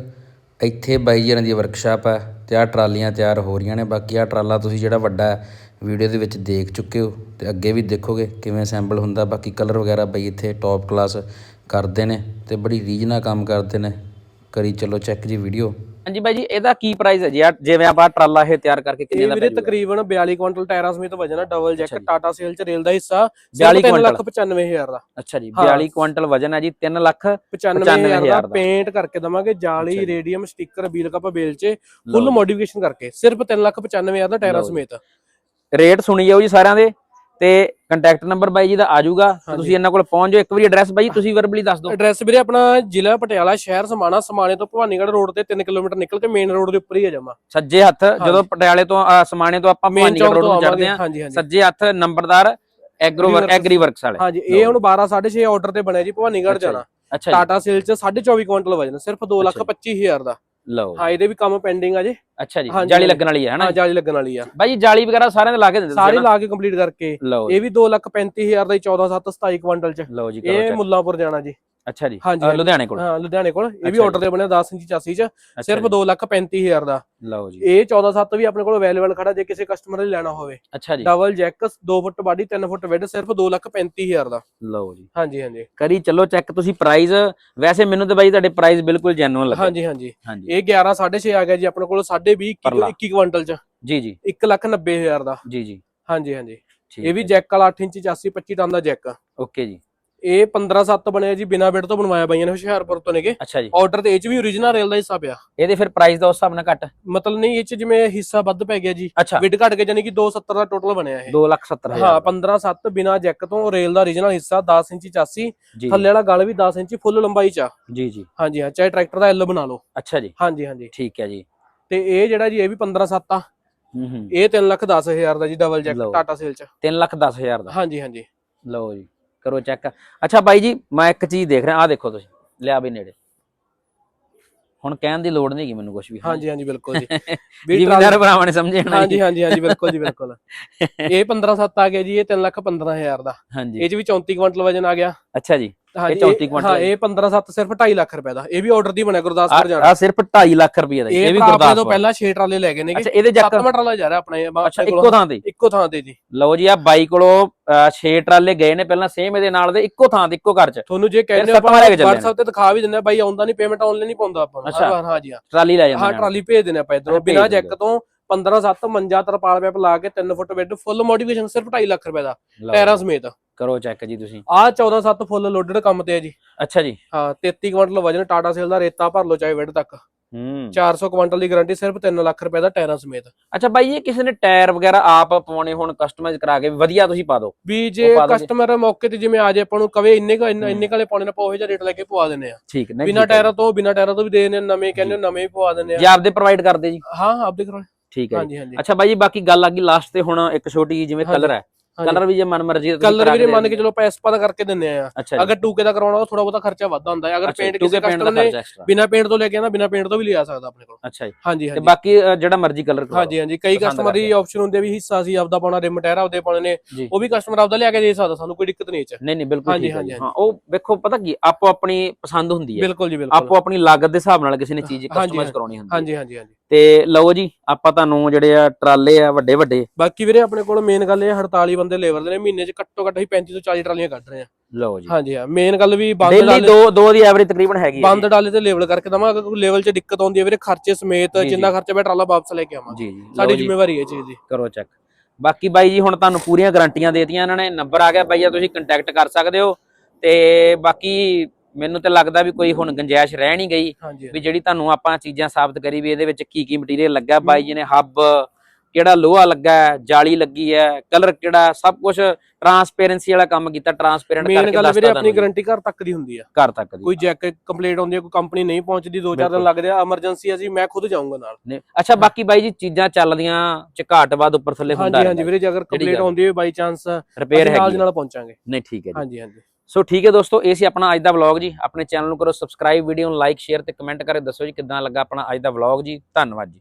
ਇੱਥੇ ਬਾਈ ਜਣਿਆਂ ਦੀ ਵਰਕਸ਼ਾਪ ਹੈ ਅਤੇ ਆਹ ਟਰਾਲੀਆਂ ਤਿਆਰ ਹੋ ਰਹੀਆਂ ਨੇ, ਬਾਕੀ ਆਹ ਟਰਾਲਾ ਤੁਸੀਂ ਜਿਹੜਾ ਵੱਡਾ ਵੀਡੀਓ ਦੇ ਵਿੱਚ ਦੇਖ ਚੁੱਕੇ ਹੋ ਅਤੇ ਅੱਗੇ ਵੀ ਦੇਖੋਗੇ ਕਿਵੇਂ ਅਸੈਂਬਲ ਹੁੰਦਾ, ਬਾਕੀ ਕਲਰ ਵਗੈਰਾ ਬਾਈ ਇੱਥੇ ਟੌਪ ਕਲਾਸ ਕਰਦੇ ਨੇ ਅਤੇ ਬੜੀ ਰੀਝ ਨਾਲ ਕੰਮ ਕਰਦੇ ਨੇ। ਕਰੀ ਚਲੋ ਚੈੱਕ ਜੀ ਵੀਡੀਓ ਹਾਂਜੀ ਬਾਈ ਜੀ ਇਹਦਾ ਕੀ ਪ੍ਰਾਈਸ ਹੈ ਜੀ ਜਿਵੇਂ ਆਪਾਂ ਟਰਾਲਾ ਇਹ ਤਿਆਰ ਕਰਕੇ ਕਿੰਨੇ ਦਾ ਵੀਰੇ? ਤਕਰੀਬਨ 42 ਕੁਇੰਟਲ ਟਾਇਰਾਂ ਸਮੇਤ ਵਜਨ ਡਬਲ ਜੈਕ। ਟਾਟਾ ਸੇਲ 'ਚ ਰੇਲ ਦਾ ਹਿੱਸਾ 42 42 ਕੁਇੰਟਲ। ਲੱਖ 95000 ਦਾ ਅੱਛਾ ਜੀ ਹਾਂ। 42 ਕੁਇੰਟਲ ਵਜਨ ਹੈ ਜੀ 3 ਲੱਖ 95000 ਦਾ। ਪੇਂਟ ਕਰਕੇ ਦਵਾਂਗੇ ਜਾਲੀ। ਰੇਡੀਅਮ ਸਟicker ਵੀਲ ਕੱਪ ਬੇਲ 'ਚ ਫੁੱਲ। ਮੋਡੀਫਿਕੇਸ਼ਨ ਕਰਕੇ ਸਿਰਫ 3 ਲੱਖ 95000 ਦਾ ਟਾਇਰਾਂ। ਸਮੇਤ ਰੇਟ ਸੁਣੀ ਜਾਓ ਜੀ ਸਾਰਿਆਂ ਦੇ ਤੇ ਕੰਟੈਕਟ ਨੰਬਰ ਬਾਈ ਜੀ ਦਾ ਆ ਜਾਊਗਾ। ਤੁਸੀਂ ਇਹਨਾਂ ਕੋਲ ਪਹੁੰਚ ਜਾਓ। ਇੱਕ ਵਾਰੀ ਐਡਰੈਸ ਬਾਈ ਤੁਸੀਂ ਵਰਬਲੀ ਦੱਸ ਦਿਓ। ਐਡਰੈਸ ਵੀਰੇ ਆਪਣਾ ਜ਼ਿਲ੍ਹਾ ਪਟਿਆਲਾ ਸ਼ਹਿਰ ਸਮਾਣਾ ਸਮਾਣੇ ਤੋਂ ਭਵਾਨੀਗੜ੍ਹ ਰੋਡ ਤੇ 3 ਕਿਲੋਮੀਟਰ ਨਿਕਲ ਕੇ ਮੇਨ ਰੋਡ ਦੇ ਉੱਪਰ ਹੀ ਆ ਜਮਾ। ਸੱਜੇ ਹੱਥ ਜਦੋਂ ਪਟਿਆਲੇ ਤੋਂ ਸਮਾਣੇ ਤੋਂ ਆਪਾਂ ਭਵਾਨੀਗੜ੍ਹ ਰੋਡ ਨੂੰ ਆਵਾਂਗੇ। ਆ ਸੱਜੇ ਹੱਥ ਨੰਬਰਦਾਰ Agro Agri works- Agri Works ਵਾਲੇ। ਹਾਂਜੀ ਇਹ ਹੁਣ 12 6.5 ਆਰਡਰ ਤੇ ਬਣਿਆ ਜੀ ਭਵਾਨੀਗੜ੍ਹ। ਜਾਣਾ। ਟਾਟਾ ਸੇਲ 'ਚ 24.5 ਕੁਇੰਟਲ ਵਜਨ ਸਿਰਫ 2 ਲੱਖ ਅੱਛਾ 25000 ਦਾ। ਲਓ ਹਾਂ ਇਹਦੇ ਵੀ ਕੰਮ ਪੈਂਡਿੰਗ ਆ ਜੇ। ਅੱਛਾ ਜੀ ਜਾਲੀ। ਲੱਗਣ ਵਾਲੀ ਹੈ ਹਨਾ ਹਾਂ ਜਾਲੀ ਲੱਗਣ ਵਾਲੀ ਆ। ਬਾਈ ਜਾਲੀ ਵਗੈਰਾ ਸਾਰਿਆਂ ਦੇ ਲਾ ਕੇ ਦਿੰਦੇ ਸਾਰੇ ਲਾ ਕੇ ਕੰਪਲੀਟ ਕਰਕੇ। ਇਹ ਵੀ 2 ਲੱਖ 35000 ਦਾ 14 7 27 ਕੁਇੰਟਲ 'ਚ। ਲਓ ਜੀ ਇਹ। ਮੁੱਲਾਂਪੁਰ ਜਾਣਾ ਜੀ। ਅੱਛਾ ਜੀ। ਹਾਂਜੀ। ਲੁਧਿਆਣੇ ਕੋਲ? ਹਾਂ ਲੁਧਿਆਣੇ ਕੋਲ। ਇਹ ਵੀ ਆਰਡਰ ਤੇ ਬਣਿਆ 10 ਇੰਚੀ ਚਾਸੀ ਚ। ਸਿਰਫ ਜੀ, 2 ਲੱਖ 35000 ਦਾ। ਲਓ ਜੀ। ਇਹ 14 7 ਵੀ ਆਪਣੇ ਕੋਲ ਅਵੇਲੇਬਲ ਖੜਾ ਜੇ ਕਿਸੇ ਕਸਟਮਰ ਨੇ ਲੈਣਾ ਹੋਵੇ। ਅੱਛਾ ਜੀ। Double jack 2 foot body 3 foot wide ਸਿਰਫ 2 ਲੱਖ 35000 ਦਾ। ਲਓ ਜੀ। ਹਾਂਜੀ ਹਾਂਜੀ। ਕਰੀ ਚੱਲੋ ਚੈੱਕ ਤੁਸੀਂ ਪ੍ਰਾਈਸ ਵੈਸੇ ਮੈਨੂੰ ਤੇ ਬਾਈ ਤੁਹਾਡੇ ਪ੍ਰਾਈਸ ਬਿਲਕੁਲ ਜੈਨੂਅਲ ਲੱਗੇ। ਹਾਂਜੀ ਹਾਂਜੀ। ਇਹ 11 6.5 ਆ ਗਿਆ ਜੀ ਆਪਣੇ ਕੋਲ 20 ਪਰਲਾ। 21 ਕੁਇੰਟਲ ਚ। ਜੀ ਜੀ। 1 ਲੱਖ 90000 ਦਾ। ਜੀ ਜੀ। ਹਾਂਜੀ ਹਾਂਜੀ। ਇਹ ਵੀ। ਜੈਕ ਵਾਲਾ 8 ਇੰਚੀ ਚਾਸੀ 25 ਟਨ ਦਾ ਜੈਕ ਓਕੇ ਜੀ। ਇਹ 15 7 ਬਣਿਆ ਜੀ ਬਿਨਾ ਬਿਡ ਤੋਂ ਬਣਵਾਇਆ ਬਾਈਆਂ ਨੇ ਹੁਸ਼ਿਆਰਪੁਰ ਤੋਂ ਨੇਗੇ। ਅੱਛਾ ਜੀ। ਆਰਡਰ ਤੇ ਇਹ ਚ ਵੀ origignal ਰੇਲ ਦਾ ਹਿੱਸਾ ਪਿਆ। ਇਹਦੇ ਫਿਰ ਪ੍ਰਾਈਸ ਦਾ ਉਸ ਹਿਸਾਬ ਨਾਲ ਘੱਟ? ਮਤਲਬ ਨਹੀਂ ਇਹ ਚ ਜਿਵੇਂ ਹਿੱਸਾ ਵੱਧ ਪੈ ਗਿਆ ਜੀ। ਬਿਡ ਘਟ ਕੇ ਜਾਨੀ ਕਿ 270 ਦਾ ਟੋਟਲ ਬਣਿਆ ਇਹ। 2 ਲੱਖ 70 ਹਾਂ 15 7 ਬਿਨਾ ਜੈਕ ਤੋਂ ਰੇਲ ਦਾ origignal ਹਿੱਸਾ 10 ਇੰਚੀ ਚਾਸੀ। ਥੱਲੇ ਵਾਲਾ ਗਲ ਵੀ 10 ਇੰਚੀ ਫੁੱਲ ਲੰਬਾਈ ਚ ਆ। ਜੀ ਜੀ। ਹਾਂਜੀ ਹਾਂ ਚਾਹੇ ਟਰੈਕਟਰ ਦਾ ਐਲ ਬਣਾ ਲਓ। ਅੱਛਾ ਜੀ। ਹਾਂਜੀ ਹਾਂਜੀ। ਠੀਕ ਹੈ ਜੀ। ਤੇ ਇਹ ਜਿਹੜਾ ਜੀ ਇਹ ਵੀ 15 7 ਆ। ਹੂੰ ਹੂੰ। ਇਹ 3 ਲੱਖ 10000 ਦਾ ਜੀ ਡਬਲ ਜੈਕ। ਟਾਟਾ ਸੇਲ ਚ। 3 ਲੱਖ 10 ਹਜ਼ਾਰ ਦਾ। ਹਾਂਜੀ ਹਾਂਜੀ। ਲਓ ਜੀ। ਕਰੋ ਚੈੱਕ ਅੱਛਾ ਬਾਈ ਜੀ ਮੈਂ ਇੱਕ ਚੀਜ਼ ਦੇਖ ਰਿਹਾ ਆ ਦੇਖੋ ਤੁਸੀਂ ਲਿਆ ਵੀ ਨੇੜੇ। ਹੁਣ ਕਹਿਣ ਦੀ ਲੋੜ ਨਹੀਂ ਹੈਗੀ ਮੈਨੂੰ ਕੁਝ ਵੀ। ਹਾਂਜੀ ਹਾਂਜੀ ਬਿਲਕੁਲ ਜੀ। ਜਿਵੇਂ ਭਰਾਵਾਂ ਨੇ ਸਮਝੇ ਹੋਣਾ ਹਾਂਜੀ। ਹਾਂਜੀ ਹਾਂਜੀ ਬਿਲਕੁਲ ਜੀ ਬਿਲਕੁਲ। ਇਹ 15 7 ਆ ਗਿਆ ਜੀ ਇਹ 3 ਲੱਖ 15000 ਦਾ। ਹਾਂਜੀ। ਇਹ ਚ ਵੀ 34 ਕੁਇੰਟਲ ਵਜਨ ਆ ਗਿਆ। ਅੱਛਾ ਜੀ। ਹਾਂਜੀ 34 ਕੁਇੰਟਲ ਹਾਂ ਇਹ 15 7 ਸਿਰਫ 2.5 ਲੱਖ ਰੁਪਏ ਦਾ ਇਹ ਵੀ ਆਰਡਰ ਦੀ ਬਣਿਆ ਗੁਰਦਾਸਪੁਰ ਜਾਣਾ ਆ ਸਿਰਫ 2.5 ਲੱਖ ਰੁਪਏ ਦਾ ਜੀ, ਇਹ ਇਹ ਵੀ ਭਰਾ ਆਪਣੇ ਤੋਂ ਗੁਰਦਾਸਪੁਰ ਪਹਿਲਾਂ 6 ਟਰਾਲੇ ਲੈ ਗਏ ਨੇਗੇ ਅੱਛਾ ਇਹਦੇ ਜੱਕ ਸੱਤਵਾਂ ਟਰਾਲਾ ਜਾ ਰਿਹਾ ਆਪਣਾ ਇਹ ਬਾ- ਅੱਛਾ ਆਪਣੇ ਇੱਕੋ ਕੋਲੋਂ। ਥਾਂ ਤੇ ਇੱਕੋ ਥਾਂ ਤੇ ਜੀ ਲਓ ਜੀ ਆ ਬਾਈ ਕੋਲੋਂ 6 ਟਰਾਲੇ ਗਏ ਨੇ ਪਹਿਲਾਂ ਸੇਮ ਇਹਦੇ ਨਾਲ ਦੇ ਇੱਕੋ ਥਾਂ ਤੇ ਇੱਕੋ ਘਰ ਚ ਤੁਹਾਨੂੰ ਜੇ ਕਹਿੰਦੇ ਸੱਤਵਾਂ ਲੈ ਕੇ ਚੱਲੇ WhatsApp ਤੇ ਦਿਖਾ ਵੀ ਦਿੰਦੇ ਆ ਬਾਈ ਆਉਂਦਾ ਨਹੀਂ ਪੇਮੈਂਟ ਆਨਲਾਈਨ ਨਹੀਂ ਪਾਉਂਦਾ ਆਪਾਂ ਨੂੰ ਅੱਛਾ। ਹਾਂ ਹਾਂ ਜੀ ਹਾਂ ਟਰਾਲੀ ਲੈ ਜਾਂਦੇ ਹਾਂ ਨੇ ਟਰਾਲੀ ਭੇਜ ਦਿੰਦੇ ਆਪਾਂ ਇਧਰੋਂ ਬਿਨਾ ਜੈਕ ਤੋਂ 15 7 ਮੰਜਾ ਤਰਪਾਲ ਪੈਪ ਲਾ ਕੇ 3 ਫੁੱਟ ਬੈੱਡ ਫੁੱਲ ਮੋਡੀਫਿਕੇਸ਼ਨ ਸਿਰਫ 2.5 ਲੱਖ ਰੁਪਏ ਦਾ ਟਾਇਰਾਂ ਸਮੇਤ ਕਰੋ ਚੈੱਕ ਜੀ ਤੁਸੀਂ। ਆ 14 7 ਫੁੱਲ ਲੋਡਡ ਕੰਮ ਤੇ ਹੈ ਜੀ। ਅੱਛਾ ਜੀ। ਹਾਂ 33 ਕੁਇੰਟਲ ਵਜਨ ਟਾਟਾ ਸੇਲ ਦਾ ਰੇਤਾ ਭਰ ਲਓ ਚਾਹੇ ਵਿੱਡ ਤੱਕ। ਹੂੰ। 400 ਕੁਇੰਟਲ ਦੀ ਗਾਰੰਟੀ ਸਿਰਫ 3 ਲੱਖ ਰੁਪਏ ਦਾ ਟਾਇਰਾਂ ਸਮੇਤ। ਅੱਛਾ ਬਾਈ ਇਹ ਕਿਸੇ ਨੇ ਟਾਇਰ ਵਗੈਰਾ ਆਪ ਪਵਾਉਣੇ ਹੁਣ ਕਸਟਮਾਈਜ਼ ਕਰਾ ਕੇ ਵਧੀਆ ਤੁਸੀਂ ਪਾ ਦਿਓ। ਵੀ ਜੇ? ਕਸਟਮਰ ਮੌਕੇ ਤੇ ਜਿਵੇਂ ਆ ਜੇ ਆਪਾਂ ਨੂੰ ਕਵੇ ਇੰਨੇ ਕੁ ਇੰਨੇ ਹੂੰ। ਕਾਲੇ ਪਾਉਣੇ ਨਾ ਪਾਓ ਜਿਹਾ ਰੇਟ ਲੈ ਕੇ ਪਵਾ ਦਿੰਦੇ ਆ। ਠੀਕ ਨਹੀਂ ਬਿਨਾ ਹੈ। ਟਾਇਰਾਂ ਤੋਂ ਬਿਨਾ ਟਾਇਰਾਂ ਤੋਂ ਵੀ ਦੇ ਆ, ਨਵੇਂ ਕਹਿੰਦੇ ਹੋ, ਨਵੇਂ ਵੀ ਪਵਾ ਜੀ ਆ। ਆਪਦੇ ਪ੍ਰੋਵਾਈਡ ਕਰਦੇ ਜੀ। ਹਾਂ ਆਪਦੇ ਕਰੋ। ਠੀਕ ਹੈ ਜੀ। ਹਾਂਜੀ ਹਾਂਜੀ। ਅੱਛਾ ਬਾਈ ਜੀ ਬਾਕੀ ਗੱਲ ਆ ਗਈ ਲਾਸਟ ਤੇ ਹੁਣ ਇੱਕ ਛੋਟੀ ਜਿਹੀ ਜਿਵੇਂ ਕਲਰ ਹੈ। ਕਲਰ ਵੀ ਜੇ ਮਨ ਮਰਜ਼ੀ ਦਾ ਕਲਰ ਕਰਾ ਵੀਰੇ ਮੰਨ ਕੇ ਚਲੋ ਪੈਸਪਾ ਦਾ ਕਰਕੇ ਦਿੰਦੇ ਆ। ਅਗਰ ਟੂਕੇ ਦਾ ਕਰਾਉਣਾ ਉਹ ਥੋੜਾ ਬਹੁਤਾ ਖਰਚਾ ਵੱਧ ਹੁੰਦਾ ਹੈ। ਅਗਰ ਪੇਂਟ ਕਿਸੇ ਕਸਟਮਰ ਨੇ ਬਿਨਾ ਪੇਂਟ ਤੋਂ ਲੈ ਕੇ ਆਣਾ ਬਿਨਾ ਪੇਂਟ ਤੋਂ ਵੀ ਲਿਆ ਸਕਦਾ ਆਪਣੇ ਕੋਲ। ਅੱਛਾ ਜੀ। ਹਾਂਜੀ ਤੇ ਹਾਂਜੀ। ਬਾਕੀ ਜਿਹੜਾ ਮਰਜ਼ੀ ਕਲਰ ਕਰਵਾ ਹਾਂਜੀ ਹਾਂਜੀ। ਕਈ ਕਸਟਮਰ ਦੀ ਆਪਸ਼ਨ ਹੁੰਦੀ ਹੈ ਵੀ ਹਿੱਸਾ ਸੀ ਆਪਦਾ ਪਾਉਣਾ ਰਿਮ ਟਾਇਰ ਆਪਦੇ ਪਾਉਣੇ ਨੇ। ਉਹ ਵੀ ਕਸਟਮਰ ਆਪਦਾ ਲਿਆ ਕੇ ਦੇ ਸਕਦਾ ਸਾਨੂੰ ਕੋਈ ਦਿੱਕਤ ਨਹੀਂ ਚ। ਨਹੀਂ ਨਹੀਂ ਬਿਲਕੁਲ ਹਾਂਜੀ, ਠੀਕ ਹੈ ਹਾਂ ਉਹ ਵੇਖੋ ਪਤਾ ਕੀ ਆਪੋ ਆਪਣੀ ਪਸੰਦ ਹੁੰਦੀ ਹੈ। ਬਿਲਕੁਲ ਜੀ ਬਿਲਕੁਲ। ਆਪੋ ਆਪਣੀ ਲਾਗਤ ਦੇ ਹਿਸਾਬ ਨਾਲ ਕਿਸੇ ਨੇ ਚੀਜ਼ ਕਸਟਮਾਈਜ਼ ਕਰਾਉਣੀ ਹੁੰਦੀ ਹੈ। ਹਾਂਜੀ ਹਾਂਜੀ ਹਾਂਜੀ। ਤੇ ਲਓ ਜੀ ਆਪਾਂ ਤੁਹਾਨੂੰ ਜਿਹੜੇ ਆ ਟਰਾਲੇ ਆ ਵੱਡੇ ਵੱਡੇ। ਬਾਕੀ ਵੀਰੇ ਆਪਣੇ ਕੋਲ ਮੇਨ ਗੱਲ ਇਹ 48 ਬੰਦੇ ਲੇਬਰ ਦੇ ਨੇ ਮਹੀਨੇ ਚ ਘੱਟੋ ਘੱਟ ਅਸੀਂ 35 ਤੋਂ 40 ਟਰਾਲੀਆਂ ਕੱਢ ਰਹੇ ਹਾਂ ਲਓ ਜੀ। ਹਾਂਜੀ ਹਾਂ ਮੇਨ ਗੱਲ ਵੀ ਬੰਦ ਡੇਲੀ ਦੋ ਦੋ ਦੀ ਐਵਰੇਜ ਤਕਰੀਬਨ ਹੈਗੀ ਹੈ ਬੰਦ ਡਾਲੇ ਤੇ ਲੈਵਲ ਕਰਕੇ ਦਵਾਂ ਅਗਰ ਕੋਈ ਲੈਵਲ 'ਚ ਦਿੱਕਤ ਆਉਂਦੀ ਹੈ ਵੀਰੇ ਖਰਚੇ ਸਮੇਤ। ਜਿੰਨਾ ਖਰਚਾ ਪਿਆ ਟਰਾਲਾ ਵਾਪਸ ਲੈ ਕੇ ਆਵਾਂ। ਜੀ ਜੀ। ਸਾਡੀ ਜ਼ਿੰਮੇਵਾਰੀ ਹੈ ਚੀਜ਼ ਦੀ। ਕਰੋ ਚੈੱਕ ਬਾਕੀ ਬਾਈ ਜੀ ਹੁਣ ਤੁਹਾਨੂੰ ਪੂਰੀਆਂ ਗਾਰੰਟੀਆਂ ਦੇਤੀਆਂ ਇਹਨਾਂ ਨੇ। ਨੰਬਰ ਆ ਗਿਆ ਬਾਈਆ ਤੁਸੀਂ ਕੰਟੈਕਟ ਕਰ ਸਕਦੇ ਹੋ। ਤੇ ਬਾਕੀ ਮੈਨੂੰ ਤੇ ਲੱਗਦਾ ਵੀ ਕੋਈ ਹੁਣ ਗੰਜਾਇਸ਼ ਰਹਿ ਨਹੀਂ ਗਈ ਵੀ ਜਿਹੜੀ ਤੁਹਾਨੂੰ ਆਪਾਂ ਚੀਜ਼ਾਂ ਸਾਬਤ ਕਰੀ ਵੀ ਇਹਦੇ ਵਿੱਚ ਕੀ ਕੀ ਮਟੀਰੀਅਲ ਲੱਗਾ ਬਾਈ ਜੀ ਨੇ ਹੱਬ ਕਿਹੜਾ ਲੋਹਾ ਲੱਗਾ ਜਾਲੀ ਲੱਗੀ ਹੈ ਕਲਰ ਕਿਹੜਾ ਸਭ ਕੁਝ ਟਰਾਂਸਪੇਰੈਂਸੀ ਵਾਲਾ ਕੰਮ ਕੀਤਾ ਟਰਾਂਸਪੇਰੈਂਟ ਕਰਕੇ ਗੱਲ ਵੀਰੇ ਆਪਣੀ ਗਾਰੰਟੀ ਘਰ ਤੱਕ ਦੀ ਹੁੰਦੀ ਆ। ਘਰ ਤੱਕ ਦੀ। ਕੋਈ ਜੈਕ ਕੰਪਲੀਟ ਆਉਂਦੀ ਹੈ ਕੋਈ ਕੰਪਨੀ ਨਹੀਂ ਪਹੁੰਚਦੀ 2-4 ਦਿਨ। ਲੱਗਦੇ ਆ ਐਮਰਜੈਂਸੀ ਅਸੀਂ ਮੈਂ ਖੁਦ ਜਾਊਂਗਾ ਨਾਲ। ਅੱਛਾ ਬਾਕੀ ਬਾਈ ਜੀ ਚੀਜ਼ਾਂ ਚੱਲਦੀਆਂ ਚ ਘਾਟ ਬਾਦ ਉੱਪਰ ਥੱਲੇ ਹੁੰਦਾ ਹਾਂਜੀ ਹਾਂਜੀ ਵੀਰੇ ਜੇ ਅਗਰ ਕੰਪਲੀਟ। ਆਉਂਦੀ ਹੈ ਬਾਈ ਚਾਂਸ ਰਿਪੇਅਰ ਹੈਗੀ ਨਾਲ ਪਹੁੰਚਾਂਗੇ। ਨਹੀਂ ਠੀਕ ਹੈ ਜੀ। ਹਾਂਜੀ ਹਾਂਜੀ। ਸੋ ਠੀਕ ਹੈ ਦੋਸਤੋ, ਇਹ ਸੀ ਆਪਣਾ ਅੱਜ ਦਾ ਵਲੌਗ ਜੀ। ਆਪਣੇ ਚੈਨਲ ਨੂੰ ਕਰੋ ਸਬਸਕ੍ਰਾਈਬ ਵੀਡੀਓ ਨੂੰ ਲਾਈਕ ਸ਼ੇਅਰ ਤੇ ਕਮੈਂਟ ਕਰਕੇ ਦੱਸੋ ਜੀ ਕਿੱਦਾਂ ਲੱਗਾ ਆਪਣਾ ਅੱਜ ਦਾ ਵਲੌਗ ਜੀ। ਧੰਨਵਾਦ ਜੀ।